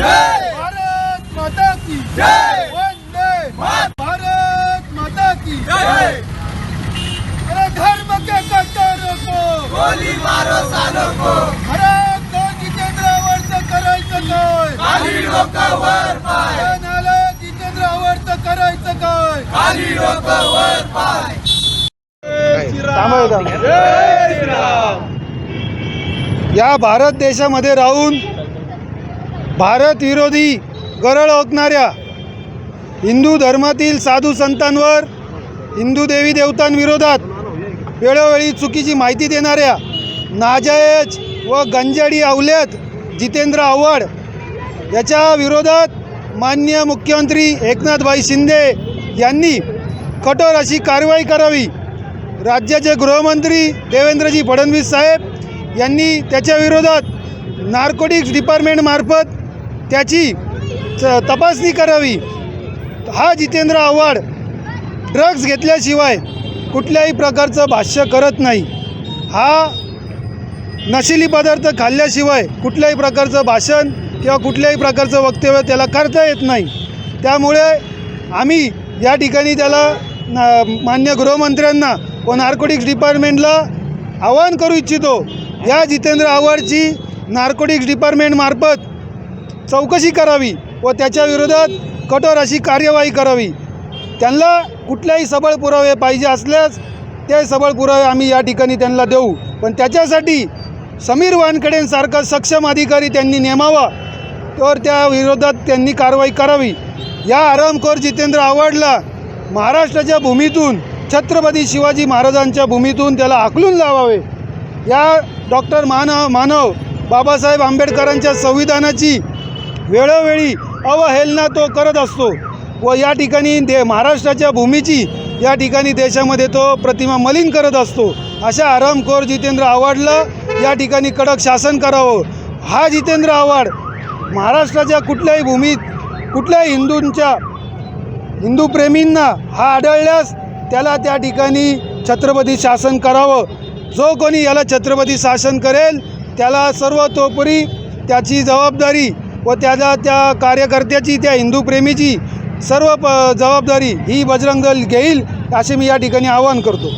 भारत माता की वंदे भारत माता की अरे धर्म के कट्टरों को गोली मारो सालों को। भारत को जितेंद्र आव्हाडचं करायचं काय खाली पाय करायचं खाली पाय या भारत देशामध्ये राहून भारत विरोधी गरळ ओकणाऱ्या हिंदू धर्मातील साधू संतांवर हिंदू देवी देवतांविरोधात वेळोवेळी चुकीची माहिती देणाऱ्या नाजायज व गंजाडी अवल्यात जितेंद्र आव्हाड याच्या विरोधात माननीय मुख्यमंत्री एकनाथभाई शिंदे यांनी कठोर अशी कारवाई करावी. राज्याचे गृहमंत्री देवेंद्रजी फडणवीस साहेब यांनी त्याच्या विरोधात नार्कोटिक्स डिपार्टमेंटमार्फत त्याची च- तपासणी करावी. हा जितेंद्र आव्हाड ड्रग्ज घेतल्याशिवाय कुठल्याही प्रकारचं भाष्य करत नाही. हा नशिली पदार्थ खाल्ल्याशिवाय कुठल्याही प्रकारचं भाषण किंवा कुठल्याही प्रकारचं वक्तव्य त्याला करता येत नाही. त्यामुळे आम्ही या ठिकाणी त्याला न- मान्य गृहमंत्र्यांना व नार्कोटिक्स डिपार्टमेंटला आवाहन करू इच्छितो या जितेंद्र आव्हाडची नार्कोटिक्स डिपार्टमेंटमार्फत चौकशी करावी व त्याच्या विरोधात कठोर अशी कार्यवाही करावी. त्यांना कुठल्याही सबळ पुरावे पाहिजे असल्यास ते सबळ पुरावे आम्ही या ठिकाणी त्यांना देऊ. पण त्याच्यासाठी समीर वानखेडेंसारखा सक्षम अधिकारी त्यांनी नेमावा तर त्या विरोधात त्यांनी कारवाई करावी. या आरामखोर जितेंद्र आव्हाडला महाराष्ट्राच्या भूमीतून छत्रपती शिवाजी महाराजांच्या भूमीतून त्याला आकलून लावावे. या डॉक्टर मानव मानव बाबासाहेब आंबेडकरांच्या संविधानाची वेळोवेळी अवहेलना तो करत असतो व या ठिकाणी दे महाराष्ट्राच्या भूमीची या ठिकाणी देशामध्ये तो प्रतिमा मलिन करत असतो. अशा आरामखोर जितेंद्र आव्हाडला या ठिकाणी कडक शासन करावं. हा जितेंद्र आव्हाड महाराष्ट्राच्या कुठल्याही भूमीत कुठल्याही हिंदूंच्या हिंदू प्रेमींना हा आढळल्यास त्याला त्या ठिकाणी छत्रपती शासन करावं. जो कोणी याला छत्रपती शासन करेल त्याला सर्वतोपरी त्याची जबाबदारी व त्याला त्या कार्यकर्त्याची त्या हिंदू प्रेमीची सर्व प जबाबदारी ही बजरंग दल घेईल असे मी या ठिकाणी आवाहन करतो.